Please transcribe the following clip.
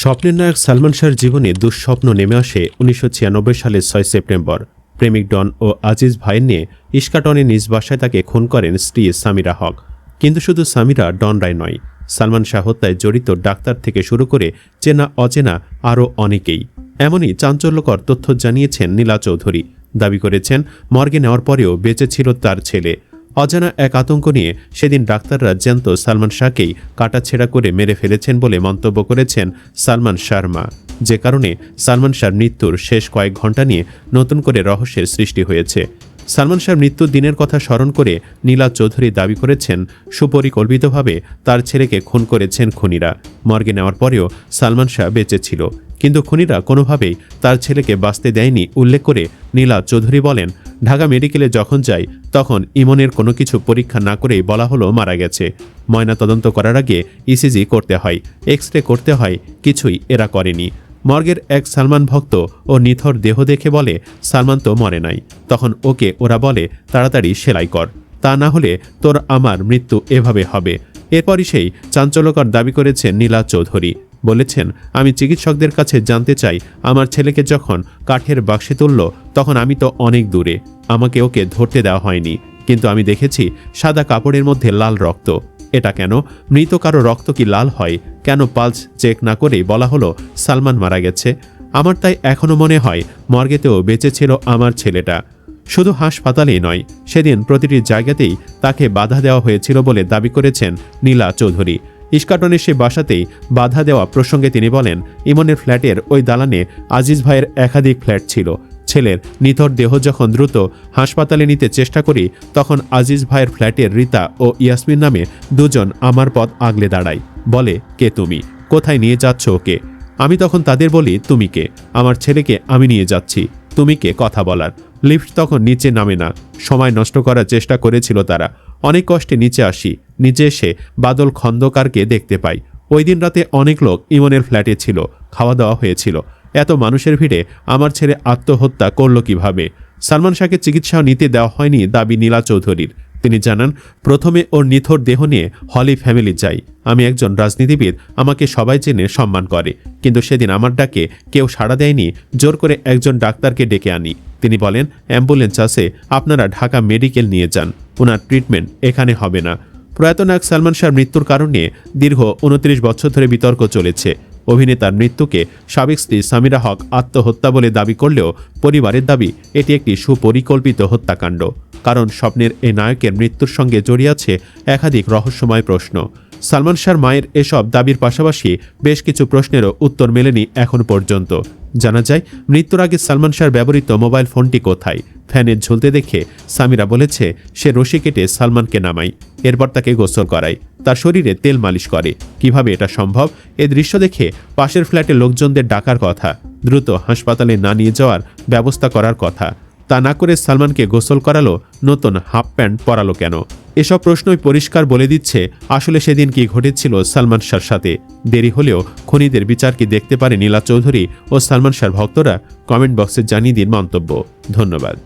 স্বপ্নের নায়ক সালমান শাহর জীবনে দুঃস্বপ্ন নেমে আসে উনিশশো ছিয়ানব্বই সালের ছয় সেপ্টেম্বর। প্রেমিক ডন ও আজিজ ভাইয়ের নিয়ে ইস্কাটনের নিজ বাসায় তাকে খুন করেন স্ত্রী সামিরা হক। কিন্তু শুধু সামিরা, ডন রায় নয়, সালমান শাহ হত্যায় জড়িত ডাক্তার থেকে শুরু করে চেনা অচেনা আরও অনেকেই। এমনই চাঞ্চল্যকর তথ্য জানিয়েছেন নীলা চৌধুরী। দাবি করেছেন, মর্গে নেওয়ার পরেও বেঁচে ছিল তার ছেলে। অজানা এক আতঙ্ক নিয়ে সেদিন ডাক্তাররা জ্যান্ত সালমান শাহকেই কাটাছেড়া করে মেরে ফেলেছেন বলে মন্তব্য করেছেন সালমান শার্মা। যে কারণে সালমান শাহর মৃত্যুর শেষ কয়েক ঘণ্টা নিয়ে নতুন করে রহস্যের সৃষ্টি হয়েছে। সালমান শাহর মৃত্যুর দিনের কথা স্মরণ করে নীলা চৌধুরী দাবি করেছেন, সুপরিকল্পিতভাবে তার ছেলেকে খুন করেছেন খুনিরা। মর্গে নেওয়ার পরেও সালমান শাহ বেঁচে ছিল। কিন্তু খুনিরা কোনোভাবেই তার ছেলেকে বাঁচতে দেয়নি, উল্লেখ করে নীলা চৌধুরী বলেন, ঢাকা মেডিকেলে যখন যাই, তখন ইমনের কোনো কিছু পরীক্ষা না করেই বলা হলো মারা গেছে। ময়না তদন্ত করার আগে ইসিজি করতে হয় এক্স রে করতে হয়, কিছুই এরা করেনি। মর্গের এক সালমান ভক্ত ও নিথর দেহ দেখে বলে, সালমান তো মরে নাই। তখন ওকে ওরা বলে, তাড়াতাড়ি সেলাই কর। তা না হলে তোর আমার মৃত্যু এভাবে হবে। এরপরই সেই চাঞ্চল্যকর দাবি করেছেন নীলা চৌধুরী। বলেছেন, আমি চিকিৎসকদের কাছে জানতে চাই, আমার ছেলেকে যখন কাঠের বাক্সে তুলল, তখন আমি তো অনেক দূরে। আমাকে ওকে ধরতে দেওয়া হয়নি, কিন্তু আমি দেখেছি সাদা কাপড়ের মধ্যে লাল রক্ত। এটা কেন? মৃত কারও রক্ত কি লাল হয়? কেন পালস চেক না করেই বলা হলো, সালমান মারা গেছে? আমার তাই এখনও মনে হয়, মর্গেতেও বেঁচে ছিল আমার ছেলেটা। শুধু হাসপাতালেই নয়, সেদিন প্রতিটি জায়গাতেই তাকে বাধা দেওয়া হয়েছিল বলে দাবি করেছেন নীলা চৌধুরী। ইস্কাটনের সে বাসাতেই বাধা দেওয়া প্রসঙ্গে তিনি বলেন, ইমনের ফ্ল্যাটের ওই দালানে আজিজ ভাইয়ের একাধিক ফ্ল্যাট ছিল। ছেলের নিথর দেহ যখন দ্রুত হাসপাতালে নিতে চেষ্টা করি, তখন আজিজ ভাইয়ের ফ্ল্যাটের রীতা ও ইয়াসমিন নামে দুজন আমার পথ আগলে দাঁড়ায়। বলে, কে তুমি? কোথায় নিয়ে যাচ্ছ ওকে? আমি তখন তাদের বলি, তুমি কে? আমার ছেলেকে আমি নিয়ে যাচ্ছি। তুমি কে? কথা বলার। লিফট তখন নিচে নামে না। সময় নষ্ট করার চেষ্টা করেছিল তারা। অনেক কষ্টে নিচে আসি। নিচে এসে বাদল খন্দকারকে দেখতে পাই ওই দিন রাতে অনেক লোক ইমনের ফ্ল্যাটে ছিল, খাওয়া দাওয়া হয়েছিল। এত মানুষের ভিড়ে আমার ছেলে আত্মহত্যা করল কীভাবে? সালমান শাহকে চিকিৎসা নিতে দেওয়া হয়নি দাবি নীলা চৌধুরীর। তিনি জানান, প্রথমে ওর নিথর দেহ নিয়ে হলি ফ্যামিলি যাই আমি একজন রাজনীতিবিদ, আমাকে সবাই চেনে, সম্মান করে। কিন্তু সেদিন আমার ডাকে কেউ সাড়া দেয়নি, জোর করে একজন ডাক্তারকে ডেকে আনি। তিনি বলেন, অ্যাম্বুলেন্স আছে, আপনারা ঢাকা মেডিকেল নিয়ে যান। ওনার ট্রিটমেন্ট এখানে হবে না। প্রয়াত নায়ক সালমান শাহর মৃত্যুর কারণে দীর্ঘ উনত্রিশ বছর ধরে বিতর্ক চলেছে। অভিনেতার মৃত্যুকে সাবেক স্ত্রী সামিরা হক আত্মহত্যা বলে দাবি করলেও পরিবারের দাবি, এটি একটি সুপরিকল্পিত হত্যাকাণ্ড। কারণ স্বপ্নের এই নায়কের মৃত্যুর সঙ্গে জড়িয়ে আছে একাধিক রহস্যময় প্রশ্ন। সালমান শাহর মায়ের এসব দাবির পাশাপাশি বেশ কিছু প্রশ্নেরও উত্তর মেলেনি এখন পর্যন্ত। জানা যায়, মৃত্যুর আগে সালমান শাহর ব্যবহৃত মোবাইল ফোনটি কোথায়? ফ্যানের ঝুলতে দেখে সামিরা বলেছে, সে রশি কেটে সালমানকে নামায়। এরপর তাকে গোসল করায়। তার শরীরে তেল মালিশ করে। কীভাবে এটা সম্ভব? এ দৃশ্য দেখে পাশের ফ্ল্যাটে লোকজনদের ডাকার কথা। দ্রুত হাসপাতালে না নিয়ে যাওয়ার ব্যবস্থা করার কথা। তা না করে সালমানকে গোসল করালো নতুন হাফ প্যান্ট পরালো কেন? এসব প্রশ্নই পরিষ্কার বলে দিচ্ছে, আসলে সেদিন কি ঘটেছিল সালমান শাহর সাথে। দেরি হলেও খনিদের বিচার কি দেখতে পারে নীলা চৌধুরী ও সালমান শাহর ভক্তরা? কমেন্ট বক্সে জানিয়ে দিন মন্তব্য। ধন্যবাদ।